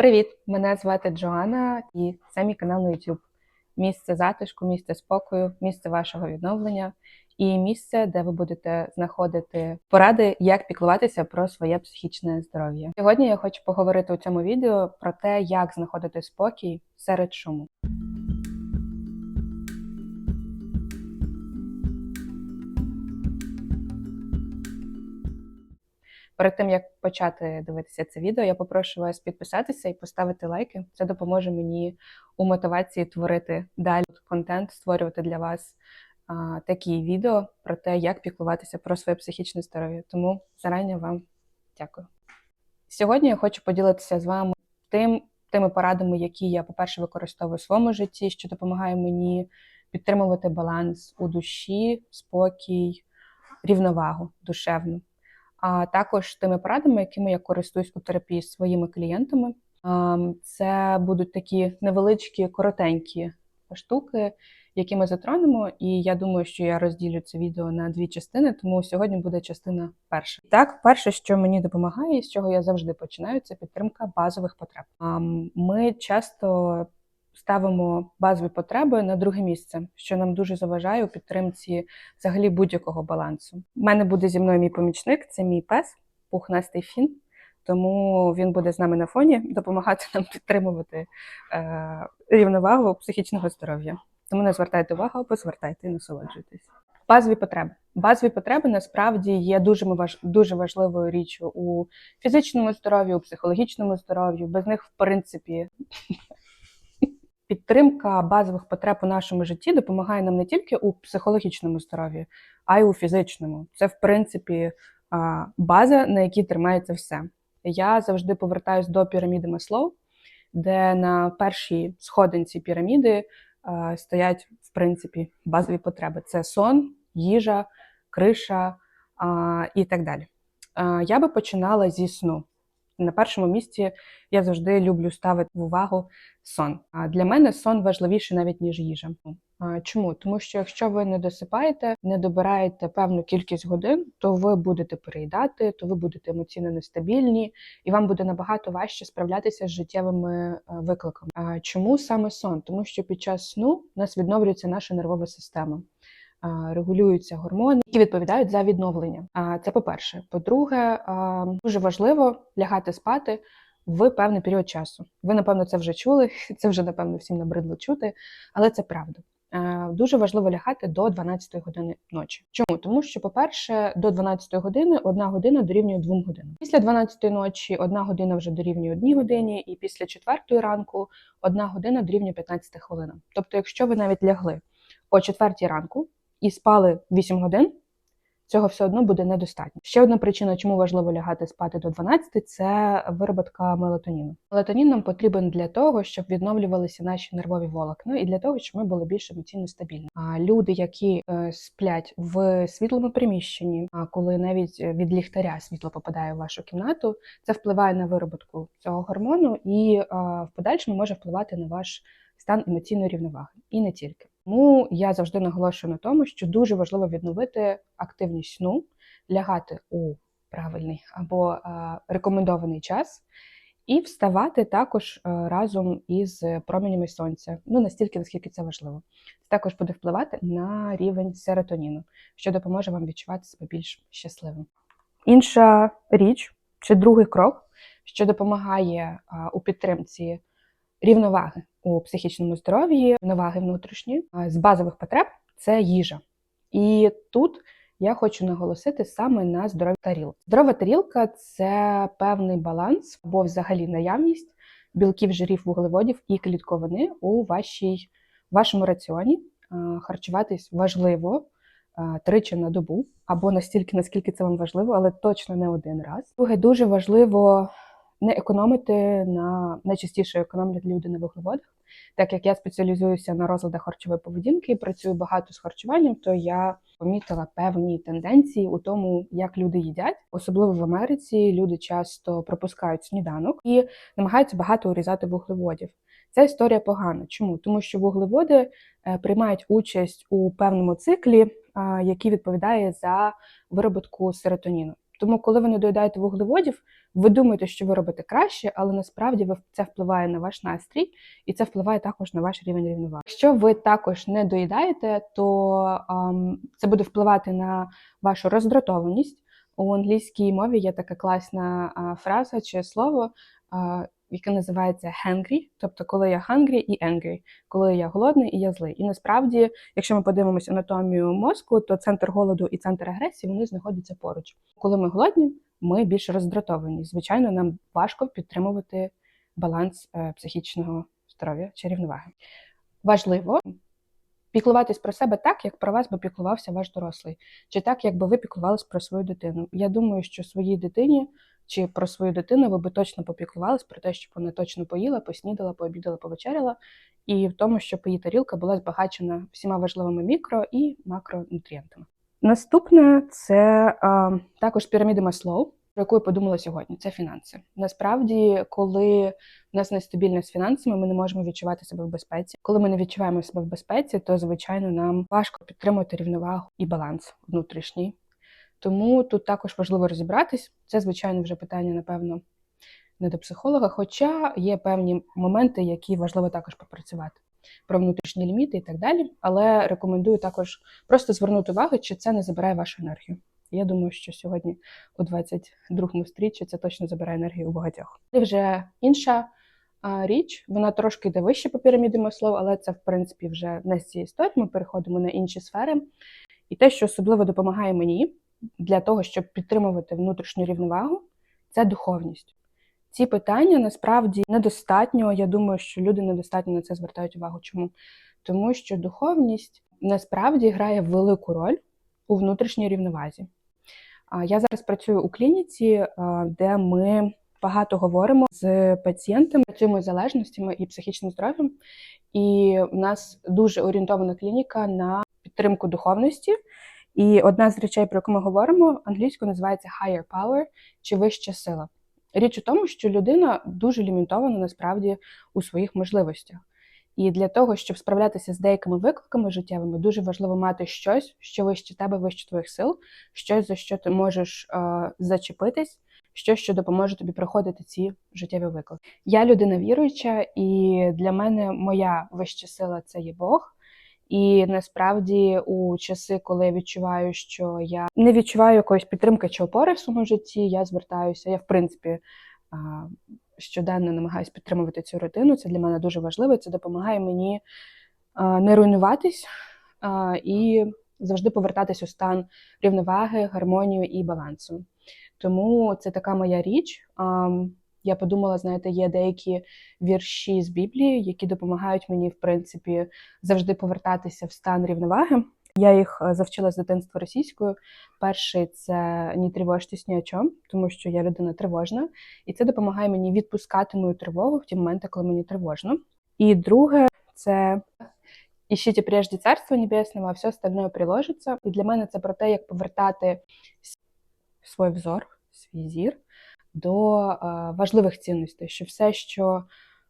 Привіт! Мене звати Джоанна, і це мій канал на YouTube. Місце затишку, місце спокою, місце вашого відновлення і місце, де ви будете знаходити поради, як піклуватися про своє психічне здоров'я. Сьогодні я хочу поговорити у цьому відео про те, як знаходити спокій серед шуму. Перед тим як почати дивитися це відео, я попрошу вас підписатися і поставити лайки. Це допоможе мені у мотивації творити далі контент, створювати для вас а, такі відео про те, як піклуватися про своє психічне здоров'я. Тому зарані вам дякую. Сьогодні я хочу поділитися з вами тим, тими порадами, які я, по-перше, використовую у своєму житті, що допомагає мені підтримувати баланс у душі, спокій, рівновагу душевну а також тими порадами, якими я користуюсь у терапії з своїми клієнтами. Це будуть такі невеличкі, коротенькі штуки, які ми затронемо. І я думаю, що я розділю це відео на дві частини, тому сьогодні буде частина перша. Так, перше, що мені допомагає, і з чого я завжди починаю, це підтримка базових потреб. Ми часто ставимо базові потреби на друге місце, що нам дуже заважає у підтримці взагалі будь-якого балансу. У мене буде зі мною мій помічник, це мій пес, пухнастий фін. Тому він буде з нами на фоні допомагати нам підтримувати е, рівновагу психічного здоров'я. Тому не звертайте увагу або звертайте і насолоджуйтесь. Базові потреби. Базові потреби насправді є дуже важ... дуже важливою річчю у фізичному здоров'ї, у психологічному здоров'ї. Без них, в принципі, Підтримка базових потреб у нашому житті допомагає нам не тільки у психологічному здоров'ї, а й у фізичному. Це, в принципі, база, на якій тримається все. Я завжди повертаюсь до піраміди Маслоу, де на першій сходинці піраміди стоять, в принципі, базові потреби: це сон, їжа, криша і так далі. Я би починала зі сну. На першому місці я завжди люблю ставити в увагу сон. А для мене сон важливіший навіть ніж їжа. Чому? Тому що якщо ви не досипаєте, не добираєте певну кількість годин, то ви будете переїдати, то ви будете емоційно нестабільні, і вам буде набагато важче справлятися з життєвими е, викликами. Чому саме сон? Тому що під час сну у нас відновлюється наша нервова система регулюються гормони, які відповідають за відновлення. Це по-перше. По-друге, дуже важливо лягати спати в певний період часу. Ви, напевно, це вже чули, це вже, напевно, всім набридло чути, але це правда. Дуже важливо лягати до 12 години ночі. Чому? Тому що, по-перше, до 12 години одна година дорівнює 2 годинам. Після 12 ночі одна година вже дорівнює 1 годині, і після 4 ранку одна година дорівнює 15 хвилинам. Тобто, якщо ви навіть лягли о 4 ранку, і спали 8 годин, цього все одно буде недостатньо. Ще одна причина, чому важливо лягати спати до 12, це вироботка мелатоніну. Мелатонін нам потрібен для того, щоб відновлювалися наші нервові волокна, і для того, щоб ми були більш емоційно стабільні. А люди, які е, сплять в світлому приміщенні, а коли навіть від ліхтаря світло попадає в вашу кімнату, це впливає на вироботку цього гормону, і е, в подальшому може впливати на ваш стан емоційної рівноваги, і не тільки. Тому я завжди наголошую на тому, що дуже важливо відновити активність сну, лягати у правильний або а, рекомендований час, і вставати також разом із променями сонця. Ну настільки, наскільки це важливо. Це також буде впливати на рівень серотоніну, що допоможе вам відчувати себе більш щасливим. Інша річ чи другий крок, що допомагає у підтримці рівноваги у психічному здоров'ї, рівноваги внутрішні з базових потреб це їжа. І тут я хочу наголосити саме на здоровій тарілці. Здорова тарілка це певний баланс або взагалі наявність білків, жирів, вуглеводів і клітковини у вашій, вашому раціоні. Харчуватись важливо тричі на добу, або настільки, наскільки це вам важливо, але точно не один раз. Друге, дуже важливо не економити на найчастіше економлять люди на вуглеводах. Так як я спеціалізуюся на розладах харчової поведінки і працюю багато з харчуванням, то я помітила певні тенденції у тому, як люди їдять, особливо в Америці. Люди часто пропускають сніданок і намагаються багато урізати вуглеводів. Ця історія погана. Чому? Тому що вуглеводи е, приймають участь у певному циклі, який відповідає за вироботку серотоніну. Тому, коли ви не доїдаєте вуглеводів, ви думаєте, що ви робите краще, але насправді ви- це впливає на ваш настрій, і це впливає також на ваш рівень рівноваги. Якщо ви також не доїдаєте, то ем, це буде впливати на вашу роздратованість. У англійській мові є така класна а, фраза чи слово, а, яке називається hangry, тобто коли я hungry і angry, коли я голодний і я злий. І насправді, якщо ми подивимося анатомію мозку, то центр голоду і центр агресії вони знаходяться поруч. Коли ми голодні, ми більш роздратовані. Звичайно, нам важко підтримувати баланс е, психічного здоров'я чи рівноваги. Важливо піклуватись про себе так, як про вас би піклувався ваш дорослий, чи так, якби ви піклувались про свою дитину. Я думаю, що своїй дитині чи про свою дитину ви би точно попіклувались про те, щоб вона точно поїла, поснідала, пообідала, повечеряла, і в тому, щоб її тарілка була збагачена всіма важливими мікро і макронутрієнтами. Наступне це а, також піраміда Маслоу, про яку я подумала сьогодні. Це фінанси. Насправді, коли в нас нестабільно з фінансами, ми не можемо відчувати себе в безпеці. Коли ми не відчуваємо себе в безпеці, то звичайно нам важко підтримувати рівновагу і баланс внутрішній. Тому тут також важливо розібратись. Це, звичайно, вже питання, напевно, не до психолога, хоча є певні моменти, які важливо також попрацювати про внутрішні ліміти і так далі. Але рекомендую також просто звернути увагу, чи це не забирає вашу енергію. Я думаю, що сьогодні у 22-му стріччі це точно забирає енергію у багатьох. І вже інша а, річ, вона трошки йде вище по піраміді Маслоу, але це, в принципі, вже не з цієї історії. Ми переходимо на інші сфери. І те, що особливо допомагає мені для того, щоб підтримувати внутрішню рівновагу, це духовність. Ці питання насправді недостатньо. Я думаю, що люди недостатньо на це звертають увагу. Чому? Тому що духовність насправді грає велику роль у внутрішній рівновазі. Я зараз працюю у клініці, де ми багато говоримо з пацієнтами, працюємо з залежностями і психічним здоров'ям. І в нас дуже орієнтована клініка на підтримку духовності. І одна з речей, про яку ми говоримо, англійською називається higher power чи вища сила. Річ у тому, що людина дуже лімітована насправді у своїх можливостях. І для того, щоб справлятися з деякими викликами життєвими, дуже важливо мати щось, що вище тебе, вище твоїх сил, щось, за що ти можеш е, зачепитись, щось, що допоможе тобі проходити ці життєві виклики. Я людина віруюча, і для мене моя вища сила це є Бог. І насправді у часи, коли я відчуваю, що я не відчуваю якоїсь підтримки чи опори в своєму житті, я звертаюся. Я, в принципі, щоденно намагаюся підтримувати цю родину. Це для мене дуже важливо. Це допомагає мені не руйнуватись і завжди повертатись у стан рівноваги, гармонію і балансу. Тому це така моя річ. Я подумала, знаєте, є деякі вірші з Біблії, які допомагають мені, в принципі, завжди повертатися в стан рівноваги. Я їх е, завчила з дитинства російською. Перший це «Не тривожтесь ні о чому», тому що я людина тривожна, і це допомагає мені відпускати мою тривогу в ті моменти, коли мені тривожно. І друге це «Ищите прежде Царство Небесного, а все остальное приложиться. І для мене це про те, як повертати свій взор, свій зір до е, важливих цінностей, що все, що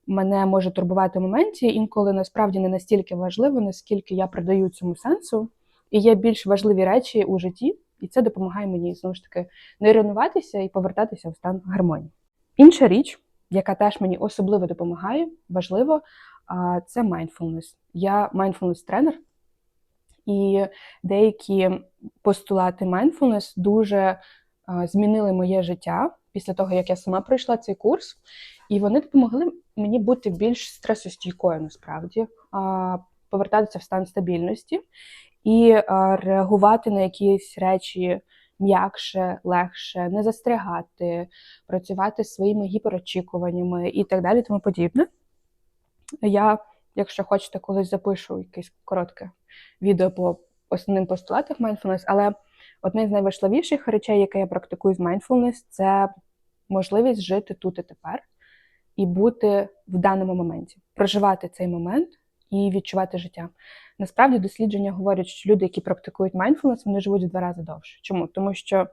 мене може турбувати в моменті, інколи насправді не настільки важливо, наскільки я придаю цьому сенсу. І є більш важливі речі у житті, і це допомагає мені знову ж таки не руйнуватися і повертатися в стан гармонії. Інша річ, яка теж мені особливо допомагає, важливо, це mindfulness. Я mindfulness тренер, і деякі постулати mindfulness дуже змінили моє життя після того, як я сама пройшла цей курс, і вони допомогли мені бути більш стресостійкою насправді, повертатися в стан стабільності і реагувати на якісь речі м'якше, легше, не застрягати, працювати своїми гіперочікуваннями і так далі, тому подібне. Я, якщо хочете, колись запишу якесь коротке відео по основним постулатах mindfulness, але одне з найважливіших речей, яке я практикую з mindfulness, це можливість жити тут і тепер і бути в даному моменті, проживати цей момент і відчувати життя. Насправді дослідження говорять, що люди, які практикують mindfulness, вони живуть в два рази довше. Чому? Тому що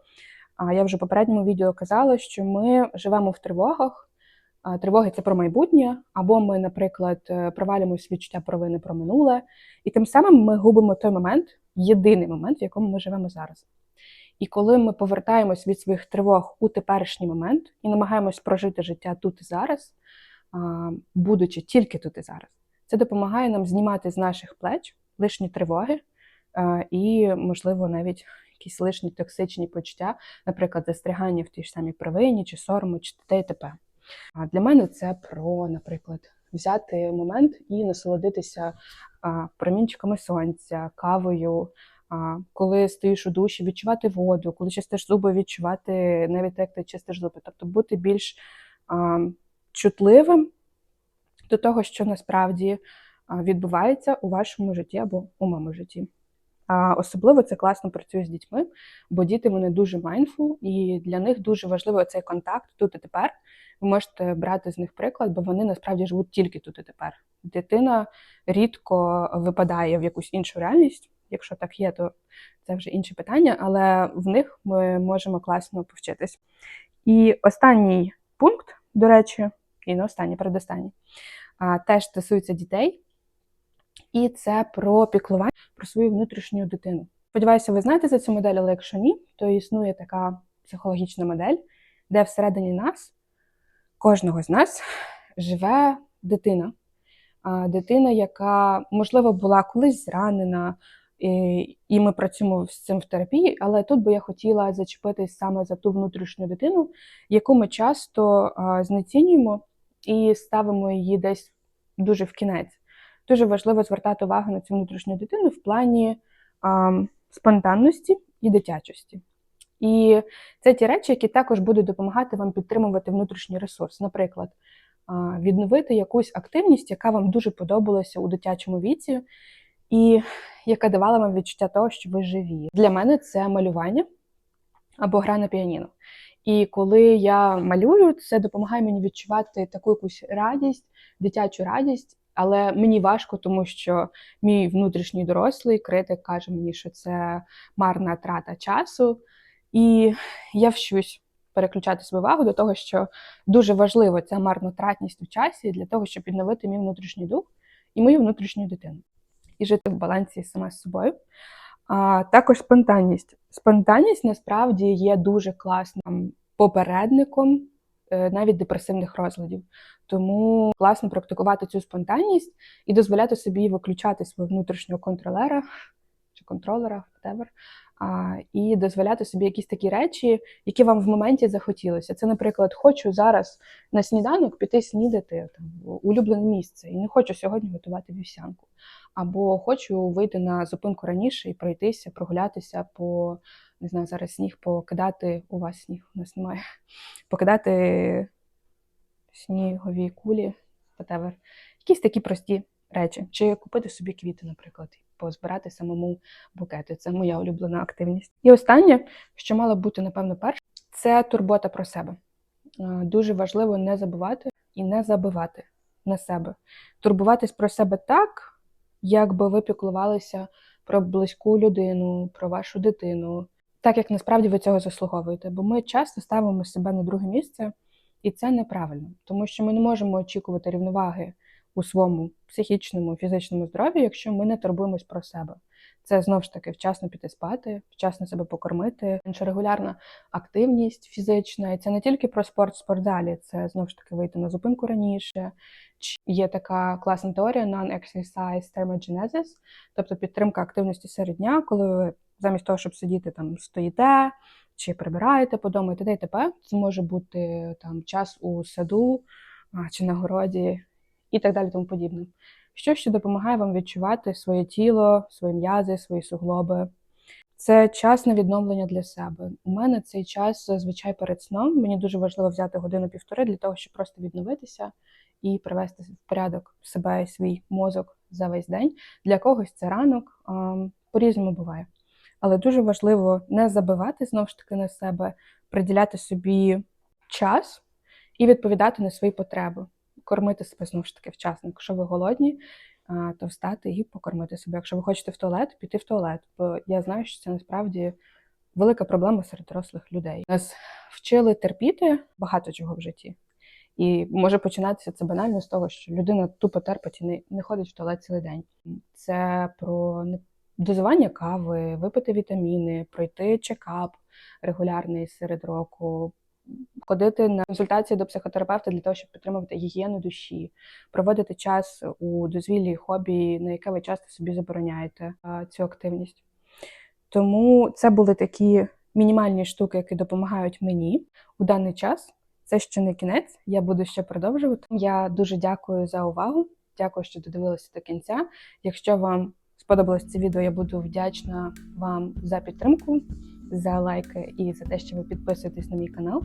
я вже в попередньому відео казала, що ми живемо в тривогах. Тривоги це про майбутнє, або ми, наприклад, е, провалюємось відчуття провини про минуле, і тим самим ми губимо той момент, єдиний момент, в якому ми живемо зараз. І коли ми повертаємось від своїх тривог у теперішній момент і намагаємось прожити життя тут і зараз, будучи тільки тут і зараз, це допомагає нам знімати з наших плеч лишні тривоги і, можливо, навіть якісь лишні токсичні почуття, наприклад, застрягання в тій ж самій провині, чи сорому, чи і т.п. А для мене це про, наприклад, взяти момент і насолодитися промінчиками сонця, кавою. Коли стоїш у душі, відчувати воду, коли чистиш зуби, відчувати навіть як ти чистиш зуби. Тобто бути більш чутливим до того, що насправді відбувається у вашому житті або у моєму житті. А особливо це класно працює з дітьми, бо діти вони дуже mindful, і для них дуже важливий цей контакт тут і тепер. Ви можете брати з них приклад, бо вони насправді живуть тільки тут і тепер. Дитина рідко випадає в якусь іншу реальність. Якщо так є, то це вже інше питання, але в них ми можемо класно повчитись. І останній пункт, до речі, і не останній, передостанній, теж стосується дітей, і це про піклування про свою внутрішню дитину. Сподіваюся, ви знаєте за цю модель, але якщо ні, то існує така психологічна модель, де всередині нас, кожного з нас, живе дитина. Дитина, яка, можливо, була колись зранена, і, ми працюємо з цим в терапії, але тут би я хотіла зачепитись саме за ту внутрішню дитину, яку ми часто знецінюємо і ставимо її десь дуже в кінець. Дуже важливо звертати увагу на цю внутрішню дитину в плані а, спонтанності і дитячості. І це ті речі, які також будуть допомагати вам підтримувати внутрішній ресурс. Наприклад, відновити якусь активність, яка вам дуже подобалася у дитячому віці, і яка давала вам відчуття того, що ви живі. Для мене це малювання або гра на піаніно. І коли я малюю, це допомагає мені відчувати таку якусь радість, дитячу радість. Але мені важко, тому що мій внутрішній дорослий критик каже мені, що це марна трата часу, і я вчусь переключати свою увагу до того, що дуже важливо ця марнотратність у часі для того, щоб відновити мій внутрішній дух і мою внутрішню дитину, і жити в балансі сама з собою. А також спонтанність. Спонтанність насправді є дуже класним попередником е, навіть депресивних розладів. Тому класно практикувати цю спонтанність і дозволяти собі виключати свого внутрішнього контролера чи контролера, whatever, а, і дозволяти собі якісь такі речі, які вам в моменті захотілося. Це, наприклад, хочу зараз на сніданок піти снідати там в улюблене місце, і не хочу сьогодні готувати вівсянку. Або хочу вийти на зупинку раніше і пройтися, прогулятися по не знаю, зараз сніг покидати. У вас сніг у нас немає. Покидати снігові кулі, whatever. Якісь такі прості речі. Чи купити собі квіти, наприклад, позбирати самому букети. Це моя улюблена активність. І останнє, що мало бути, напевно, перше, це турбота про себе. Дуже важливо не забувати і не забивати на себе. Турбуватись про себе так, якби ви піклувалися про близьку людину, про вашу дитину, так як насправді ви цього заслуговуєте. Бо ми часто ставимо себе на друге місце, і це неправильно, тому що ми не можемо очікувати рівноваги у своєму психічному, фізичному здоров'ю, якщо ми не турбуємось про себе. Це знову ж таки вчасно піти спати, вчасно себе покормити, інша регулярна активність фізична. І це не тільки про спорт в спортзалі, це знову ж таки вийти на зупинку раніше. Є така класна теорія non-exercise thermogenesis, тобто підтримка активності серед дня, коли ви замість того, щоб сидіти там стоїте чи прибираєте по дому і т.д. і т.п. Це може бути там час у саду чи на городі і так далі тому подібне. Що ще допомагає вам відчувати своє тіло, свої м'язи, свої суглоби. Це час на відновлення для себе. У мене цей час зазвичай перед сном. Мені дуже важливо взяти годину-півтори для того, щоб просто відновитися і привести в порядок себе і свій мозок за весь день. Для когось це ранок, по-різному буває. Але дуже важливо не забивати знову ж таки на себе, приділяти собі час і відповідати на свої потреби кормити себе знову ж таки вчасно. Якщо ви голодні, то встати і покормити себе. Якщо ви хочете в туалет, піти в туалет. Бо я знаю, що це насправді велика проблема серед дорослих людей. Нас вчили терпіти багато чого в житті. І може починатися це банально з того, що людина тупо терпить і не, не ходить в туалет цілий день. Це про дозування кави, випити вітаміни, пройти чекап, регулярний серед року, ходити на консультації до психотерапевта для того, щоб підтримувати гігієну душі, проводити час у дозвіллі хобі, на яке ви часто собі забороняєте цю активність. Тому це були такі мінімальні штуки, які допомагають мені у даний час. Це ще не кінець, я буду ще продовжувати. Я дуже дякую за увагу. Дякую, що додивилися до кінця. Якщо вам сподобалось це відео, я буду вдячна вам за підтримку, за лайки і за те, що ви підписуєтесь на мій канал.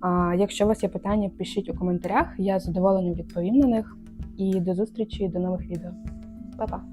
А якщо у вас є питання, пишіть у коментарях. Я з задоволенням відповім на них. І до зустрічі до нових відео. Па-па!